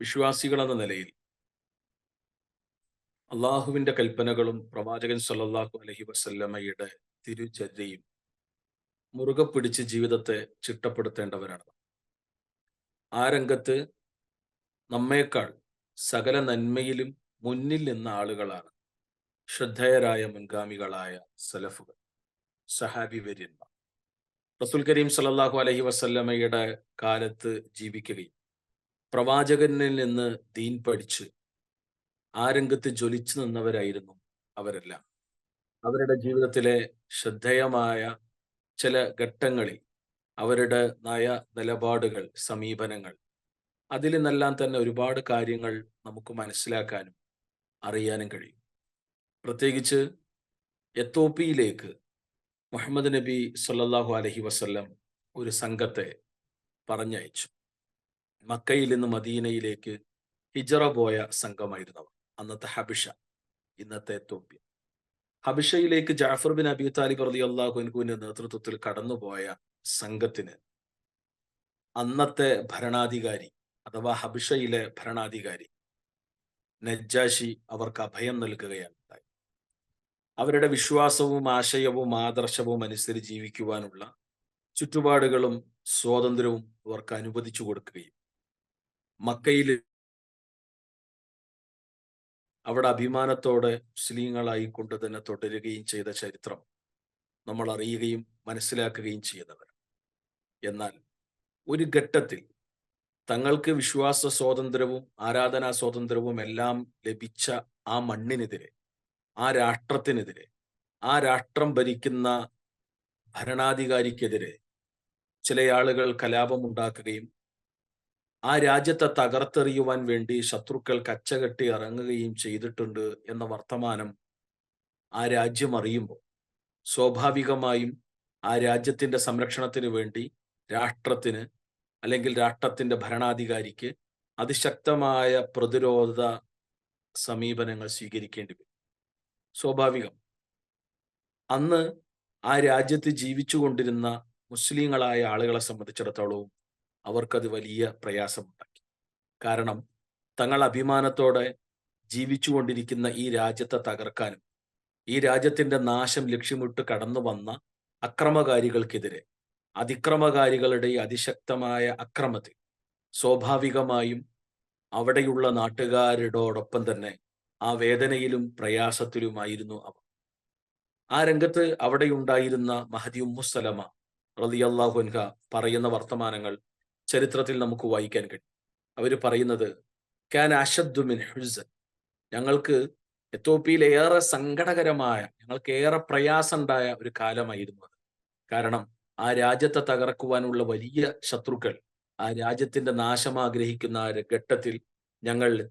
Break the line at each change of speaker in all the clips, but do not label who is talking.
വിശ്വാസികൾ എന്ന നിലയിൽ അള്ളാഹുവിന്റെ കൽപ്പനകളും പ്രവാചകൻ സല്ലാഹു അലഹി വസല്ലമ്മയുടെ തിരുചര്യയും മുറുകെ പിടിച്ച് ജീവിതത്തെ ചിട്ടപ്പെടുത്തേണ്ടവരാണ്. ആ രംഗത്ത് നമ്മേക്കാൾ സകല നന്മയിലും മുന്നിൽ നിന്ന ആളുകളാണ് ശ്രദ്ധേയരായ മുൻഗാമികളായ സലഫുകൾ സഹാബി വര്യന്മാർ റസുൽ കരീം സല്ലല്ലാഹു അലഹി വസല്ലമ്മയുടെ കാലത്ത് ജീവിക്കുകയും പ്രവാചകനിൽ നിന്ന് ദീൻ പഠിച്ച് ആ രംഗത്ത് ജ്വലിച്ചു നിന്നവരായിരുന്നു അവരെല്ലാം. അവരുടെ ജീവിതത്തിലെ ശ്രദ്ധേയമായ ചില ഘട്ടങ്ങളിൽ അവരുടെ നയ നിലപാടുകൾ സമീപനങ്ങൾ അതിൽ നിന്നെല്ലാം തന്നെ ഒരുപാട് കാര്യങ്ങൾ നമുക്ക് മനസ്സിലാക്കാനും അറിയാനും കഴിയും. പ്രത്യേകിച്ച് എത്തോപ്പിയിലേക്ക് മുഹമ്മദ് നബി സല്ലാഹു അലഹി വസ്ല്ലം ഒരു സംഘത്തെ പറഞ്ഞയച്ചു. മക്കയിൽ നിന്ന് മദീനയിലേക്ക് ഹിജറ പോയ സംഘമായിരുന്നവർ അന്നത്തെ ഹബിഷ ഇന്നത്തെ തോപ്യ ഹബിഷയിലേക്ക് ജാഫർ ബിൻ അബി താലിബ് റലി അള്ളാഹുൻകുവിന്റെ നേതൃത്വത്തിൽ കടന്നുപോയ സംഘത്തിന് അന്നത്തെ ഭരണാധികാരി അഥവാ ഹബിഷയിലെ ഭരണാധികാരി നജ്ജാഷി അവർക്ക് അഭയം നൽകുകയാണ് അവരുടെ വിശ്വാസവും ആശയവും ആദർശവും അനുസരിച്ച് ജീവിക്കുവാനുള്ള ചുറ്റുപാടുകളും സ്വാതന്ത്ര്യവും അവർക്ക് അനുവദിച്ചു കൊടുക്കുകയും മക്കയിൽ അവിടെ അഭിമാനത്തോടെ മുസ്ലിങ്ങളായി കൊണ്ട് തന്നെ തുടരുകയും ചെയ്ത ചരിത്രം നമ്മൾ അറിയുകയും മനസ്സിലാക്കുകയും ചെയ്യുന്നവർ എന്നാൽ ഒരു ഘട്ടത്തിൽ തങ്ങൾക്ക് വിശ്വാസ സ്വാതന്ത്ര്യവും ആരാധനാ സ്വാതന്ത്ര്യവും എല്ലാം ലഭിച്ച ആ മണ്ണിനെതിരെ ആ രാഷ്ട്രത്തിനെതിരെ ആ രാഷ്ട്രം ഭരിക്കുന്ന ഭരണാധികാരിക്കെതിരെ ചില ആളുകൾ കലാപം ഉണ്ടാക്കുകയും ആ രാജ്യത്തെ തകർത്തെറിയുവാൻ വേണ്ടി ശത്രുക്കൾ കച്ചകെട്ടി ഇറങ്ങുകയും ചെയ്തിട്ടുണ്ട് എന്ന വർത്തമാനം ആ രാജ്യം അറിയുമ്പോൾ. സ്വാഭാവികമായും ആ രാജ്യത്തിന്റെ സംരക്ഷണത്തിന് വേണ്ടി രാഷ്ട്രത്തിന് അല്ലെങ്കിൽ രാഷ്ട്രത്തിന്റെ ഭരണാധികാരിക്ക് അതിശക്തമായ പ്രതിരോധ സമീപനങ്ങൾ സ്വീകരിക്കേണ്ടി വരും. സ്വാഭാവികം. അന്ന് ആ രാജ്യത്ത് ജീവിച്ചുകൊണ്ടിരുന്ന മുസ്ലിങ്ങളായ ആളുകളെ സംബന്ധിച്ചിടത്തോളവും അവർക്കത് വലിയ പ്രയാസമുണ്ടാക്കി. കാരണം തങ്ങൾ അഭിമാനത്തോടെ ജീവിച്ചുകൊണ്ടിരിക്കുന്ന ഈ രാജ്യത്തെ തകർക്കാനും ഈ രാജ്യത്തിന്റെ നാശം ലക്ഷ്യമിട്ട് കടന്നു വന്ന അക്രമകാരികൾക്കെതിരെ അതിക്രമകാരികളുടെ അതിശക്തമായ അക്രമത്തിൽ സ്വാഭാവികമായും അവിടെയുള്ള നാട്ടുകാരോടൊപ്പം തന്നെ ആ വേദനയിലും പ്രയാസത്തിലുമായിരുന്നു അവർ. ആ രംഗത്ത് അവിടെയുണ്ടായിരുന്ന മഹദി ഉമ്മുസലമ റളിയല്ലാഹുൻഹ പറയുന്ന വർത്തമാനങ്ങൾ ചരിത്രത്തിൽ നമുക്ക് വായിക്കാൻ കഴിയും. അവർ പറയുന്നത് ക്യാൻ അഷദ്ദുമിൻ ഹുസൻ ഞങ്ങൾക്ക് എത്തോപ്യയിൽ ഏറെ സങ്കടകരമായ ഞങ്ങൾക്ക് ഏറെ പ്രയാസമുണ്ടായ ഒരു കാലമായിരുന്നു അത്. കാരണം ആ രാജ്യത്തെ തകർക്കുവാനുള്ള വലിയ ശത്രുക്കൾ ആ രാജ്യത്തിന്റെ നാശം ആഗ്രഹിക്കുന്ന ആ ഘട്ടത്തിൽ ഞങ്ങൾ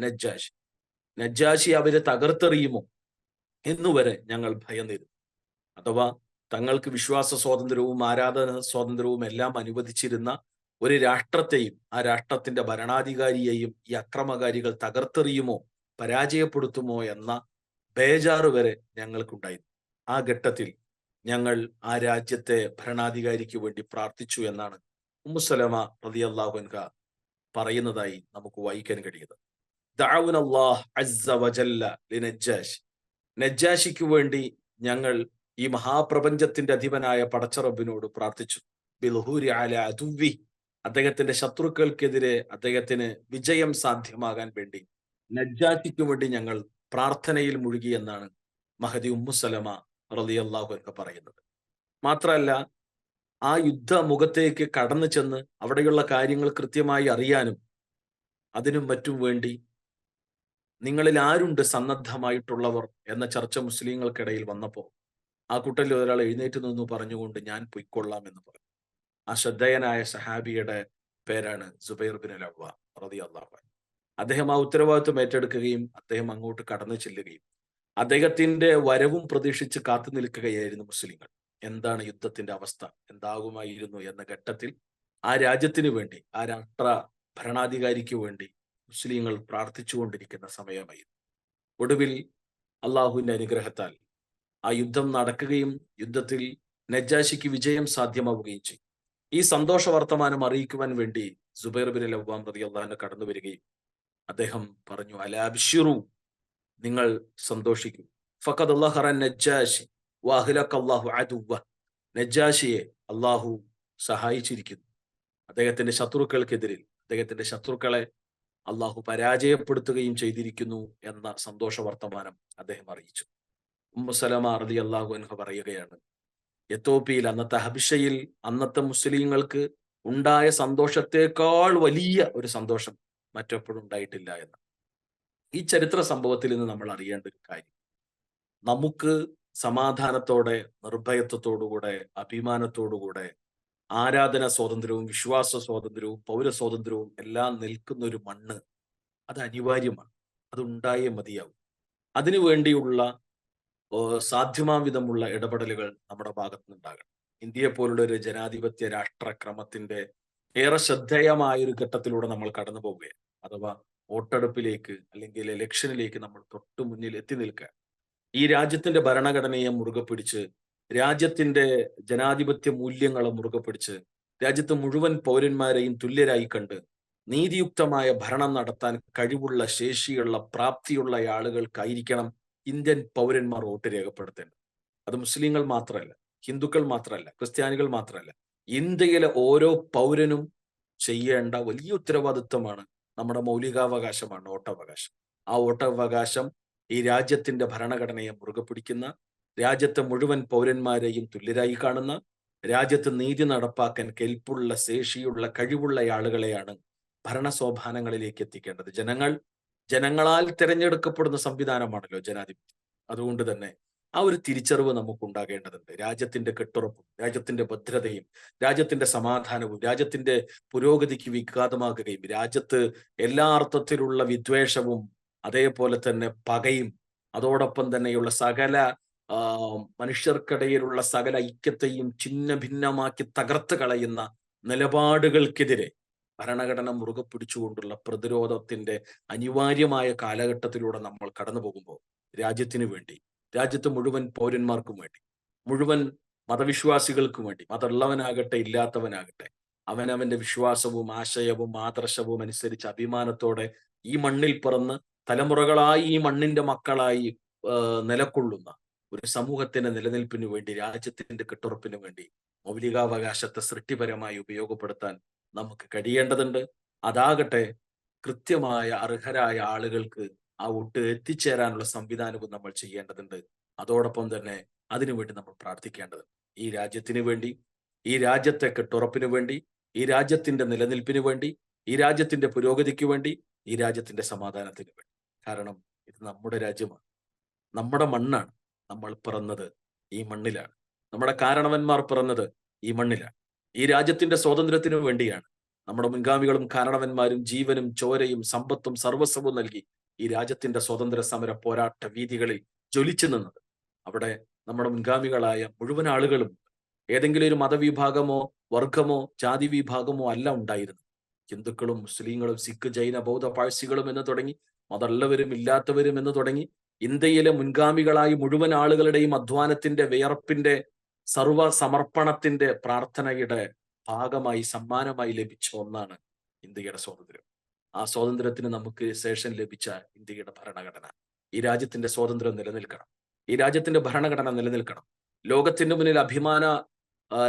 നജ്ജാഷ്. നജ്ജാഷി അവരെ തകർത്തെറിയുമോ? എന്നുവരെ ഞങ്ങൾ ഭയന്നിരുന്നു. അഥവാ തങ്ങൾക്ക് വിശ്വാസ സ്വാതന്ത്ര്യവും ആരാധന സ്വാതന്ത്ര്യവും എല്ലാം അനുവദിച്ചിരുന്ന ഒരു രാഷ്ട്രത്തെയും ആ രാഷ്ട്രത്തിന്റെ ഭരണാധികാരിയെയും ഈ അക്രമകാരികൾ തകർത്തെറിയുമോ പരാജയപ്പെടുത്തുമോ എന്ന ബേജാറ് വരെ ഞങ്ങൾക്കുണ്ടായിരുന്നു. ആ ഘട്ടത്തിൽ ഞങ്ങൾ ആ രാജ്യത്തെ ഭരണാധികാരിക്ക് വേണ്ടി പ്രാർത്ഥിച്ചു എന്നാണ് ഉമ്മുസലമ റതി അള്ളാഹുൻക പറയുന്നതായി നമുക്ക് വായിക്കാൻ വജല്ല ലിനജ്ജാഷ്. നജ്ജാഷിക്ക് വേണ്ടി ഞങ്ങൾ ഈ മഹാപ്രപഞ്ചത്തിന്റെ അധിപനായ പടച്ചറബിനോട് പ്രാർത്ഥിച്ചു. ബിൽഹൂരി അല അതുവി അദ്ദേഹത്തിന്റെ ശത്രുക്കൾക്കെതിരെ അദ്ദേഹത്തിന് വിജയം സാധ്യമാകാൻ വേണ്ടി നജ്ജാറ്റിക്ക് വേണ്ടി ഞങ്ങൾ പ്രാർത്ഥനയിൽ മുഴുകി എന്നാണ് മഹദി ഉമ്മുസലമ റളിയല്ലാഹു ഒക്കെ പറയുന്നത്. മാത്രമല്ല ആ യുദ്ധ മുഖത്തേക്ക് കടന്നു ചെന്ന് അവിടെയുള്ള കാര്യങ്ങൾ കൃത്യമായി അറിയാനും അതിനും മറ്റും വേണ്ടി നിങ്ങളിൽ ആരുണ്ട് സന്നദ്ധമായിട്ടുള്ളവർ എന്ന ചർച്ച മുസ്ലിങ്ങൾക്കിടയിൽ വന്നപ്പോൾ ആ കുട്ടലിൽ ഒരാൾ എഴുന്നേറ്റ് നിന്ന് പറഞ്ഞുകൊണ്ട് ഞാൻ പൊയ്ക്കൊള്ളാം എന്ന് പറഞ്ഞു. ആ ശ്രദ്ധേയനായ സഹാബിയുടെ പേരാണ് സുബൈർ ബിൻ അലവ റതി അള്ളാഹു അദ്ദേഹം ആ ഉത്തരവാദിത്വം ഏറ്റെടുക്കുകയും അദ്ദേഹം അങ്ങോട്ട് കടന്നു ചെല്ലുകയും അദ്ദേഹത്തിന്റെ വരവും പ്രതീക്ഷിച്ച് കാത്തു നിൽക്കുകയായിരുന്നു മുസ്ലിങ്ങൾ. എന്താണ് യുദ്ധത്തിന്റെ അവസ്ഥ? എന്താകുമായിരുന്നു എന്ന ഘട്ടത്തിൽ ആ രാജ്യത്തിനു വേണ്ടി ആ രാഷ്ട്ര ഭരണാധികാരിക്ക് വേണ്ടി മുസ്ലിങ്ങൾ പ്രാർത്ഥിച്ചുകൊണ്ടിരിക്കുന്ന സമയമായിരുന്നു. ഒടുവിൽ അള്ളാഹുവിന്റെ അനുഗ്രഹത്താൽ ആ യുദ്ധം നടക്കുകയും യുദ്ധത്തിൽ നജ്ജാശിക്ക് വിജയം സാധ്യമാവുകയും ചെയ്യും. ഈ സന്തോഷ വർത്തമാനം അറിയിക്കുവാൻ വേണ്ടി സുബൈർ ബിൻ ലവ്വാം പ്രതി അള്ളാഹിനെ കടന്നു വരികയും അദ്ദേഹം പറഞ്ഞു അലാബിഷിറു നിങ്ങൾ സന്തോഷിക്കും. ഫഖദ് വാഹിലക്ക് അള്ളാഹു അദുവ. നജ്ജാഷിയെ അള്ളാഹു സഹായിച്ചിരിക്കുന്നു. അദ്ദേഹത്തിന്റെ ശത്രുക്കൾക്കെതിരിൽ അദ്ദേഹത്തിന്റെ ശത്രുക്കളെ അള്ളാഹു പരാജയപ്പെടുത്തുകയും ചെയ്തിരിക്കുന്നു എന്ന സന്തോഷ വർത്തമാനം അദ്ദേഹം അറിയിച്ചു. ഉമ്മുസലമ അറുതി അള്ളാഹു എന്ന് പറയുകയാണ്. എത്തോപ്യയിൽ അന്നത്തെ ഹബിഷയിൽ അന്നത്തെ മുസ്ലിങ്ങൾക്ക് ഉണ്ടായ സന്തോഷത്തെക്കാൾ വലിയ ഒരു സന്തോഷം മറ്റെപ്പോഴും ഉണ്ടായിട്ടില്ല എന്ന്. ഈ ചരിത്ര സംഭവത്തിൽ നിന്ന് നമ്മൾ അറിയേണ്ട ഒരു കാര്യം. നമുക്ക് സമാധാനത്തോടെ നിർഭയത്വത്തോടുകൂടെ അഭിമാനത്തോടുകൂടെ ആരാധന സ്വാതന്ത്ര്യവും വിശ്വാസ സ്വാതന്ത്ര്യവും പൗര സ്വാതന്ത്ര്യവും എല്ലാം നിൽക്കുന്ന ഒരു മണ്ണ് അത് അനിവാര്യമാണ്. അത് ഉണ്ടായേ മതിയാവും. അതിനു വേണ്ടിയുള്ള സാധ്യമാം വിധമുള്ള ഇടപെടലുകൾ നമ്മുടെ ഭാഗത്തു നിന്നുണ്ടാകണം ഇന്ത്യയെ പോലുള്ള ഒരു ജനാധിപത്യ രാഷ്ട്രക്രമത്തിന്റെ ഏറെ ശ്രദ്ധേയമായ ഒരു ഘട്ടത്തിലൂടെ നമ്മൾ കടന്നു പോവുകയാണ്. അഥവാ വോട്ടെടുപ്പിലേക്ക് അല്ലെങ്കിൽ ഇലക്ഷനിലേക്ക് നമ്മൾ തൊട്ടു മുന്നിൽ എത്തി നിൽക്കുക. ഈ രാജ്യത്തിന്റെ ഭരണഘടനയെ മുറുകെ പിടിച്ച് രാജ്യത്തിന്റെ ജനാധിപത്യ മൂല്യങ്ങളെ മുറുകെ പിടിച്ച് രാജ്യത്ത് മുഴുവൻ പൗരന്മാരെയും തുല്യരായി കണ്ട് നീതിയുക്തമായ ഭരണം നടത്താൻ കഴിവുള്ള ശേഷിയുള്ള പ്രാപ്തിയുള്ള ആളുകൾക്കായിരിക്കണം ഇന്ത്യൻ പൗരന്മാർ വോട്ട് രേഖപ്പെടുത്തേണ്ടത്. അത് മുസ്ലിങ്ങൾ മാത്രമല്ല ഹിന്ദുക്കൾ മാത്രമല്ല ക്രിസ്ത്യാനികൾ മാത്രമല്ല. ഇന്ത്യയിലെ ഓരോ പൗരനും ചെയ്യേണ്ട വലിയ ഉത്തരവാദിത്വമാണ് നമ്മുടെ മൗലികാവകാശമാണ് വോട്ടവകാശം. ആ വോട്ടവകാശം ഈ രാജ്യത്തിന്റെ ഭരണഘടനയെ മുറുകെ പിടിക്കുന്ന രാജ്യത്തെ മുഴുവൻ പൗരന്മാരെയും തുല്യരായി കാണുന്ന രാജ്യത്ത് നീതി നടപ്പാക്കാൻ കെൽപ്പുള്ള ശേഷിയുള്ള കഴിവുള്ള ആളുകളെയാണ് ഭരണ സോപാനങ്ങളിലേക്ക് എത്തിക്കേണ്ടത്. ജനങ്ങൾ ജനങ്ങളാൽ തിരഞ്ഞെടുക്കപ്പെടുന്ന സംവിധാനമാണല്ലോ ജനാധിപത്യം. അതുകൊണ്ട് തന്നെ ആ ഒരു തിരിച്ചറിവ് നമുക്ക് ഉണ്ടാകേണ്ടതുണ്ട് രാജ്യത്തിന്റെ കെട്ടുറപ്പും രാജ്യത്തിന്റെ ഭദ്രതയും രാജ്യത്തിന്റെ സമാധാനവും രാജ്യത്തിന്റെ പുരോഗതിക്ക് വിഘാതമാകുകയും രാജ്യത്ത് എല്ലാ അർത്ഥത്തിലുള്ള വിദ്വേഷവും അതേപോലെ തന്നെ പകയും അതോടൊപ്പം തന്നെയുള്ള സകല മനുഷ്യർക്കിടയിലുള്ള സകല ഐക്യത്തെയും ഛിന്ന ഭിന്നമാക്കി തകർത്ത് കളയുന്ന നിലപാടുകൾക്കെതിരെ ഭരണഘടന മുറുകെ പിടിച്ചുകൊണ്ടുള്ള പ്രതിരോധത്തിന്റെ അനിവാര്യമായ കാലഘട്ടത്തിലൂടെ നമ്മൾ കടന്നു പോകുമ്പോൾ രാജ്യത്തിന് വേണ്ടി രാജ്യത്ത് മുഴുവൻ പൗരന്മാർക്കും വേണ്ടി മുഴുവൻ മതവിശ്വാസികൾക്കും വേണ്ടി മതമുള്ളവനാകട്ടെ ഇല്ലാത്തവനാകട്ടെ അവനവന്റെ വിശ്വാസവും ആശയവും ആദർശവും അനുസരിച്ച് അഭിമാനത്തോടെ ഈ മണ്ണിൽ പിറന്ന് തലമുറകളായി ഈ മണ്ണിന്റെ മക്കളായി നിലകൊള്ളുന്ന ഒരു സമൂഹത്തിന്റെ നിലനിൽപ്പിനു വേണ്ടി രാജ്യത്തിന്റെ കെട്ടുറപ്പിനു വേണ്ടി മൗലികാവകാശത്തെ സൃഷ്ടിപരമായി ഉപയോഗപ്പെടുത്താൻ നമുക്ക് കഴിയേണ്ടതുണ്ട്. അതാകട്ടെ കൃത്യമായ അർഹരായ ആളുകൾക്ക് ആ ഒട്ട് എത്തിച്ചേരാനുള്ള സംവിധാനവും നമ്മൾ ചെയ്യേണ്ടതുണ്ട്. അതോടൊപ്പം തന്നെ അതിനുവേണ്ടി നമ്മൾ പ്രാർത്ഥിക്കേണ്ടതുണ്ട് ഈ രാജ്യത്തിന് വേണ്ടി ഈ രാജ്യത്തെ കെട്ടുറപ്പിനു വേണ്ടി ഈ രാജ്യത്തിന്റെ നിലനിൽപ്പിനു വേണ്ടി ഈ രാജ്യത്തിന്റെ പുരോഗതിക്ക് വേണ്ടി ഈ രാജ്യത്തിന്റെ സമാധാനത്തിന് വേണ്ടി. കാരണം ഇത് നമ്മുടെ രാജ്യമാണ്. നമ്മുടെ മണ്ണാണ്. നമ്മൾ പിറന്നത് ഈ മണ്ണിലാണ്. നമ്മുടെ കാരണവന്മാർ പിറന്നത് ഈ മണ്ണിലാണ്. ഈ രാജ്യത്തിന്റെ സ്വാതന്ത്ര്യത്തിനു വേണ്ടിയാണ് നമ്മുടെ മുൻഗാമികളും കാരണവന്മാരും ജീവനും ചോരയും സമ്പത്തും സർവസ്വവും നൽകി ഈ രാജ്യത്തിന്റെ സ്വാതന്ത്ര്യ സമര പോരാട്ട വീതികളിൽ ജ്വലിച്ചു നിന്നത്. അവിടെ നമ്മുടെ മുൻഗാമികളായ മുഴുവൻ ആളുകളും ഏതെങ്കിലും ഒരു മതവിഭാഗമോ വർഗമോ ജാതി വിഭാഗമോ അല്ല ഉണ്ടായിരുന്നു ഹിന്ദുക്കളും മുസ്ലിങ്ങളും സിഖ് ജൈന ബൗദ്ധ പാഴ്സികളും എന്ന് തുടങ്ങി മതമുള്ളവരും ഇല്ലാത്തവരും എന്ന് തുടങ്ങി ഇന്ത്യയിലെ മുൻഗാമികളായി മുഴുവൻ ആളുകളുടെയും അധ്വാനത്തിന്റെ വിയർപ്പിന്റെ സർവ സമർപ്പണത്തിന്റെ പ്രാർത്ഥനയുടെ ഭാഗമായി സമ്മാനമായി ലഭിച്ച ഒന്നാണ് ഇന്ത്യയുടെ സ്വാതന്ത്ര്യം. ആ സ്വാതന്ത്ര്യത്തിന് നമുക്ക് ശേഷം ലഭിച്ച ഇന്ത്യയുടെ ഭരണഘടന. ഈ രാജ്യത്തിന്റെ സ്വാതന്ത്ര്യം നിലനിൽക്കണം. ഈ രാജ്യത്തിന്റെ ഭരണഘടന നിലനിൽക്കണം. ലോകത്തിന്റെ മുന്നിൽ അഭിമാന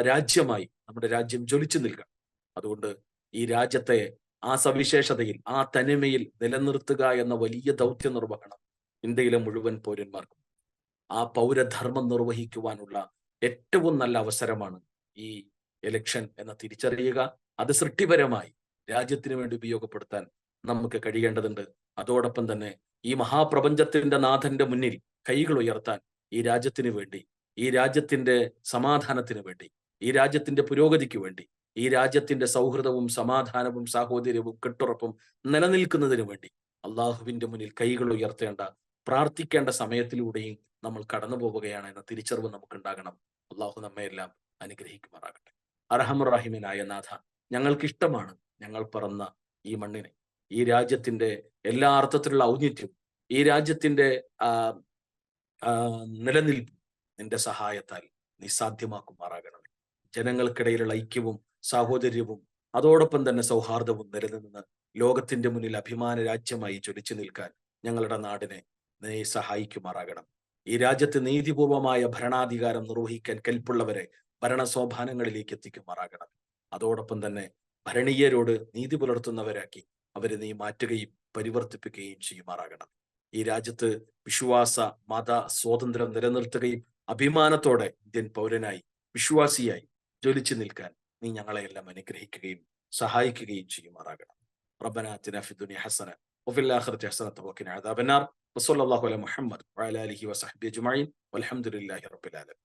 രാജ്യമായി നമ്മുടെ രാജ്യം ജ്വലിച്ചു നിൽക്കണം. അതുകൊണ്ട് ഈ രാജ്യത്തെ ആ സവിശേഷതയിൽ ആ തനിമയിൽ നിലനിർത്തുക എന്ന വലിയ ദൗത്യ നിർവഹണം ഇന്ത്യയിലെ മുഴുവൻ പൗരന്മാർക്കും. ആ പൗരധർമ്മം നിർവഹിക്കുവാനുള്ള ഏറ്റവും നല്ല അവസരമാണ് ഈ എലക്ഷൻ എന്ന തിരിച്ചറിയുക. അത് സൃഷ്ടിപരമായി രാജ്യത്തിന് വേണ്ടി ഉപയോഗപ്പെടുത്താൻ നമുക്ക് കഴിയേണ്ടതുണ്ട്. അതോടൊപ്പം തന്നെ ഈ മഹാപ്രപഞ്ചത്തിന്റെ നാഥന്റെ മുന്നിൽ കൈകൾ ഉയർത്താൻ ഈ രാജ്യത്തിന് വേണ്ടി ഈ രാജ്യത്തിന്റെ സമാധാനത്തിന് വേണ്ടി ഈ രാജ്യത്തിന്റെ പുരോഗതിക്ക് വേണ്ടി ഈ രാജ്യത്തിന്റെ സൗഹൃദവും സമാധാനവും സാഹോദര്യവും കെട്ടുറപ്പും നിലനിൽക്കുന്നതിന് വേണ്ടി അള്ളാഹുവിന്റെ മുന്നിൽ കൈകൾ ഉയർത്തേണ്ട പ്രാർത്ഥിക്കേണ്ട സമയത്തിലൂടെയും നമ്മൾ കടന്നു പോവുകയാണ് എന്ന തിരിച്ചറിവ് നമുക്ക് ഉണ്ടാകണം അള്ളാഹു നമ്മയെല്ലാം അനുഗ്രഹിക്കുമാറാകട്ടെ. അർഹമുറാഹിമിനായ നാഥ ഞങ്ങൾക്കിഷ്ടമാണ് ഞങ്ങൾ പറന്ന ഈ മണ്ണിനെ. ഈ രാജ്യത്തിന്റെ എല്ലാ അർത്ഥത്തിലുള്ള ഔന്നിത്യവും ഈ രാജ്യത്തിന്റെ നിലനിൽപ്പ് നിന്റെ സഹായത്താൽ നീ സാധ്യമാക്കുമാറാകണമേ ജനങ്ങൾക്കിടയിലുള്ള ഐക്യവും സാഹോദര്യവും അതോടൊപ്പം തന്നെ സൗഹാർദ്ദവും നിലനിന്ന് ലോകത്തിന്റെ മുന്നിൽ അഭിമാന രാജ്യമായി ജ്വലിച്ചു നിൽക്കാൻ ഞങ്ങളുടെ നാടിനെ നീ സഹായിക്കുമാറാകണം. ഈ രാജ്യത്ത് നീതിപൂർവമായ ഭരണാധികാരം നിർവഹിക്കാൻ കെൽപ്പുള്ളവരെ ഭരണസോഭാനങ്ങളിലേക്ക് എത്തിക്കുമാറാകണം. അതോടൊപ്പം തന്നെ ഭരണീയരോട് നീതി പുലർത്തുന്നവരാക്കി അവരെ നീ മാറ്റുകയും പരിവർത്തിപ്പിക്കുകയും ചെയ്യുമാറാകണം. ഈ രാജ്യത്ത് വിശ്വാസ മത സ്വാതന്ത്ര്യം നിലനിർത്തുകയും അഭിമാനത്തോടെ ഇന്ത്യൻ പൗരനായി വിശ്വാസിയായി ജ്വലിച്ചു നിൽക്കാൻ നീ ഞങ്ങളെയെല്ലാം അനുഗ്രഹിക്കുകയും സഹായിക്കുകയും ചെയ്യുമാറാകണം. റബ്ബന തിനഫി ഹസന. وفي الآخرة حسنه وقنا عذاب النار. وصلى الله على محمد وعلى آله وصحبه أجمعين والحمد لله رب العالمين.